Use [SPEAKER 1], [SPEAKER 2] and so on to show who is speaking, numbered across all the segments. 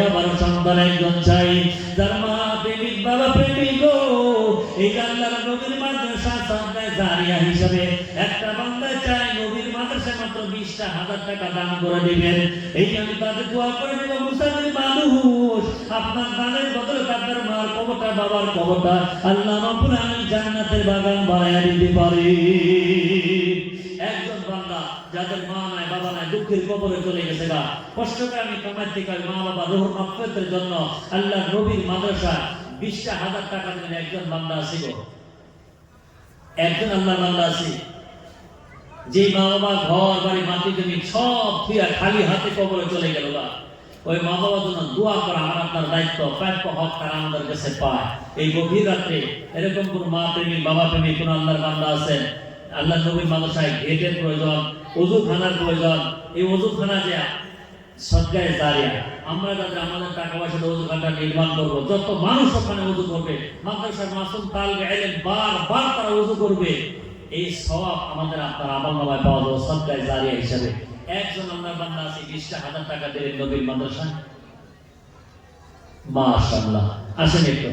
[SPEAKER 1] বাবার সন্তান একজন চাই। যার মা প্রেমিক, বাবা প্রেমিক গো। এই আল্লাহর নবীর মাদ্রাসা সন্তান জারিয়া হিসাবে একটা বান্দা চাই। নবীর মাদ্রাসা মাত্র বিশটা হাজার টাকা দান করে দিবেন। এই আমি তাদের দোয়া করে দেব মুসাফির মানুষ, আপনার দানের বদলে আপনার মার কবরটা, বাবার কবরটা আল্লাহ রব্বুল আলামিন জান্নাতের বাগান বানায়া দিতে পারে। একজন বান্দা, যাদের মা নাই, বাবা নাই, দুঃখের কবরে চলে গেছে বা আমি কামাইতে পারি মা বাবা রোহ জন্য আল্লাহ নবীর মাদ্রাসা হাজার টাকা দিলেন একজন বান্দা একজন আল্লাহ বান্দা যে মা বাবা ঘর, বাড়ি, মাটি, জমি সব ফিরা খালি হাতে কবরে চলে গেল বা ওই মা বাবার জন্য দোয়া করা আমার আপনার দায়িত্ব প্রাপ্য হক তারা আমাদের কাছে পায়। এই গভীর রাত্রে এরকম কোন মা প্রেমিক বাবা প্রেমিক কোন আল্লাহর বান্দা আছেন? আল্লাহ নবীর মাদ্রাসায় গেটের প্রয়োজন ওজুখানার প্রয়োজন। এই ওজুখানা যে দাঁড়িয়ে আমরা যাতে আমাদের টাকা পয়সা নির্মাণ করব, যত মানুষ ওখানে উজু করবে, মাদ্রাসার মাসুম তাল বার বার তারা উজু করবে। এই সওয়াব আমাদের আপনার নামায় পাওয়া যাবে দাঁড়িয়ে হিসাবে। একজন আমরা আছে, বিশটা হাজার টাকা দিলেন নবীর মাদ্রাসা মাশাআল্লাহ। আসেন একটু।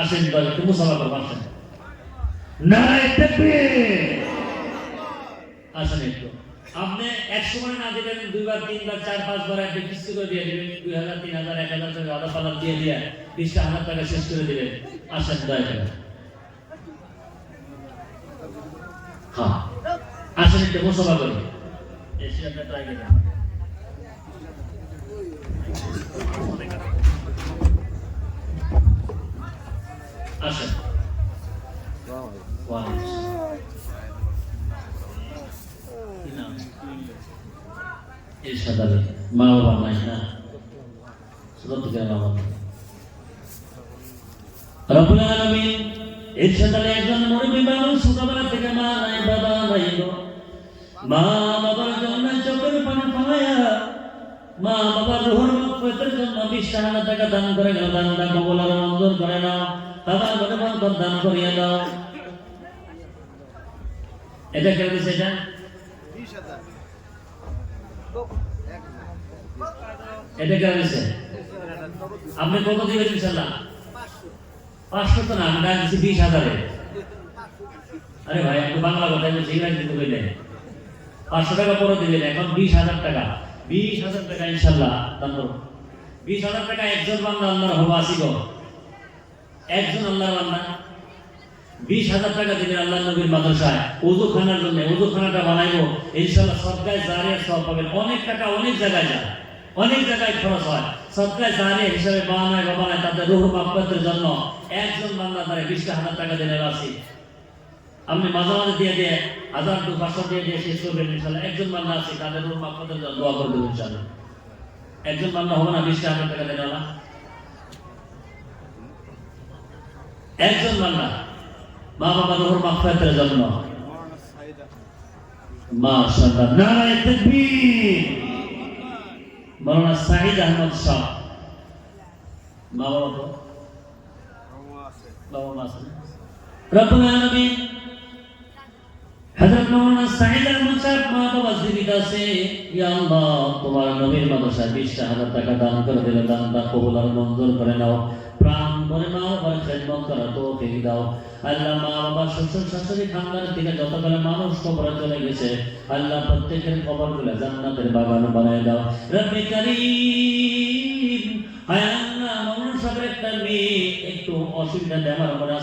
[SPEAKER 1] আসেন একটু আসেন। আসেন একটু। আপনি এক সময় না দিবেন, দুইবার, তিনবার চার পাঁচবার আপনি কিস্তি করে দিয়ে দিবেন। দুই হাজার, তিন হাজার, এক হাজার টাকা আধা পালা দিয়ে দিয়ে বিশটা হাজার টাকা শেষ করে দিবেন। আসেন, দয়া করে। হ্যাঁ। আসেন একটু মুসাফা করুন এসে এরশাদ আলী মা বাবা নাই না থেকে মা বাবা রব্বুল আলামিন এরশাদ আলী একজন মুরব্বী মানুষ ছোটবেলা থেকে মা নাই, বাবা নাই মা বাবার জন্য চোখের পানি ফলায়া মা বাবার রুহুর মাগফিরাতের জন্য বিশ হাজার টাকা দান করে গেল, দানটা কবুল আর মঞ্জুর করে নাও তাবার মনে মন্তর দান করিয়ে দাও। এটা কেউ দিছে এটা কেউ দিছে আপনি কত দিবেন ইনশাল্লাহ? পাঁচশো তো না, আমি ডাক দিচ্ছি বিশ হাজারে। আরে ভাই একটু বাংলা কথা বলছি ইংরাজি কিন্তু কইলেন পাঁচশো টাকা পরে দিলেন, এখন বিশ হাজার টাকা। বিশ হাজার টাকা ইনশাল্লাহ দান বিশ হাজার টাকা একজন বান্দা আল্লাহর হব আসিব। একজন আল্লাহর বান্দা। বিশ হাজার টাকা দিবেন আল্লাহ নবীর মাদ্রাসায়। উজু খানার জন্য উজু খানাটা বানাইবো। ইনশাল্লাহ সরকায় জারিয়া সব পাবেন। অনেক টাকা অনেক জায়গায় যায়। অনেক জায়গায় খরচ হয়। সরকার জারিয়া হিসাবে বানায় বানায়, তাদের রুহ মাকফাতের জন্য একজন বান্দা তারা বিশটা হাজার টাকা দিলে রাশি আপনি মাঝে মাঝে দিয়ে দিয়ে হাজার দু পাঁচশো দিয়ে দিয়ে শেষ করবেন ইনশাল্লাহ একজন বান্দা আছে, তাদের রুহ মাকফাতের জন্য দোয়া করে দেবেন ইনশাল্লাহ একজন বান্দা হবে না বিশটা হাজার টাকা দিলে একজন বান্দা। মা বাবা রুহুর মাগফিরাতের জন্য। মাশাআল্লাহ। নারায়ে তাকবীর। মাওলানা সাঈদ আহমদ শাহ। মা বাবা বাবা মা আছে। রব্বুল আলামিন। হযরত মাওলানা সাঈদ আহমদ শাহ মা বাবা তোমার নবীর মাদ্রাসা 20000 টাকা দান করে দিলে দানটা কবুল আর মঞ্জুর করে নাও। প্রাণ ভরে নাও আর খেদমত করা তৌফিক দাও আল্লাহ মা বাবা শ্বশুর শাশুড়ি খানদান থেকে যতগুলো মানুষ কবরে চলে গেছে, আল্লাহ প্রত্যেকের কবরগুলো জান্নাতের বাগান বানায় দাও। রব্বি কারীম মনে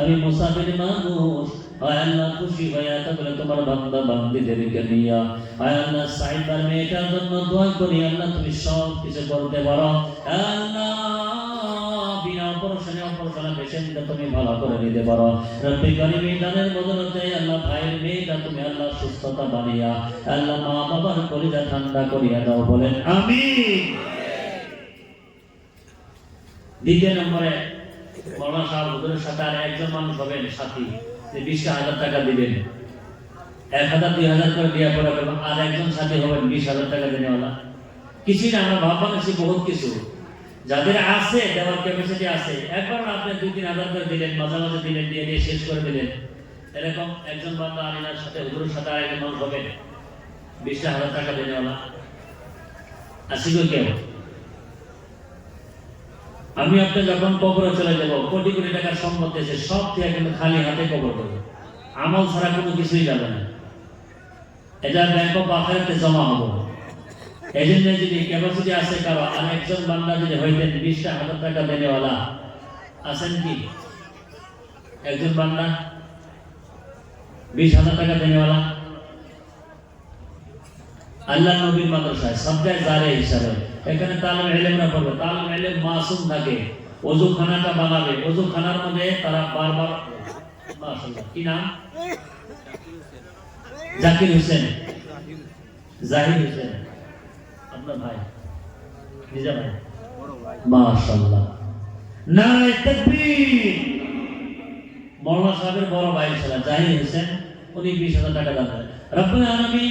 [SPEAKER 1] আমি মুসাফির মানুষ হায় আল্লাহ খুশি হয়ে থাকলে তোমার বান্দা বান্দিদেরকে নিয়া। হায় আল্লাহ সাইবার মেয়েটার জন্য দোয়া করি, আল্লাহ তুমি সব কিছু করতে পারো। আল্লাহ ভাইয়ের মেয়েটা তুমি সুস্থতা বানিয়া, আল্লাহ মা বাবার কলিজা ঠান্ডা করিয়া দাও বলেন নম্বরে সাথে আর একজন সাথী। বিশ হাজার টাকা দিবেন। এক হাজার, দুই হাজার করে দেওয়া পড়া এবং আর একজন সাথী হবেন বিশ হাজার টাকা দেওয়ালা কিছুই না, আমরা ভাববা নিচ্ছি বহুত কিছু। যাদের আছে, দেওয়ার ক্যাপাসিটি আছে একবার আপনি দুই, তিন হাজার করে দিলেন, মাঝে মাঝে দিলেন, দিয়ে দিয়ে শেষ করে দিলেন। এরকম একজন বান্দা আলিনার সাথে, হুজুরের সাথে আরেকজন মানুষ হবেন বিশটা হাজার টাকা দেনেওয়ালা। আসি গো কেউ? আমি আপনি যখন কবরে চলে যাব, কোটি কোটি টাকার সম্পত্তি আছে সব থেকে কিন্তু খালি হাতে কবর করবে আমল ছাড়া কোনো কিছুই যাবে না। এটা ব্যাংক অফ আখারাতে জমা হব। এই যদি ক্যাপাসিটি আছে কারও, আর একজন বান্দা যদি হইতেন বিশটা হাজার টাকা দেনেওয়ালা, আছেন কি? একজন বান্দা, বিশ হাজার টাকা দেনেওয়ালা। আল্লাহ নবীর মাদ্রাসায় সবটাই জারে হিসাবে। এখানে তালিম এলেমরা পড়বে তালিম এলেম মাসুম থাকে অজু খানাটা বানাবে। অজু খানার মধ্যে তারা বারবার কি নাম? জাকির হোসেন। জাহির হোসেন। আপনার ভাই? নিজা ভাই? মাশাআল্লাহ। নারায়ে তাকবীর। মৌলানা সাহেবের বড় ভাই ছিল জাহির হোসেন, উনি বিশ হাজার টাকা দান রব্বুল আলামিন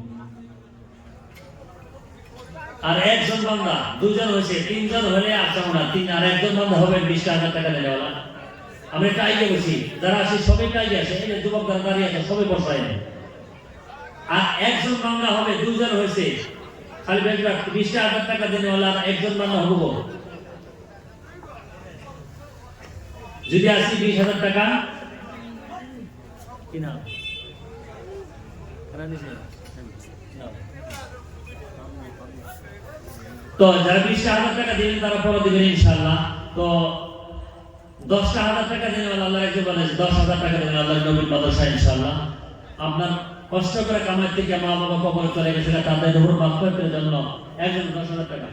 [SPEAKER 1] আর একজন বান্দা, দুজন হয়েছে, তিনজন হলে আসতাম না, তিন আর একজন বান্দা হবে, বিশ হাজার টাকা দিলেওয়ালা আমি টাইকে বসি যারা আসি সবাই টাইকে আসে এই যুবক যারা দাঁড়িয়ে আছে, সবাই বসায় আর একজন বান্দা হবে, দুজন হয়েছে, খালি বেজরা বিশ হাজার টাকা দিলেওয়ালা আর একজন বান্দা হব যদি আসি বিশ হাজার টাকা, কি নাম তো যারা বিশ হাজার টাকা দিবেন তারা পরে দিবেন ইনশাল্লাহ তো দশটা হাজার টাকা দিন আল্লাহ একজন বলে দশ হাজার টাকা দিলেন আল্লাহ নবীর মাদ্রাসা ইনশাল্লাহ আপনার কষ্ট করে কামাই থেকে মা বাবা কবর চলে গেছিল তাদের উপর মাফ জন্য একজন দশ হাজার টাকা।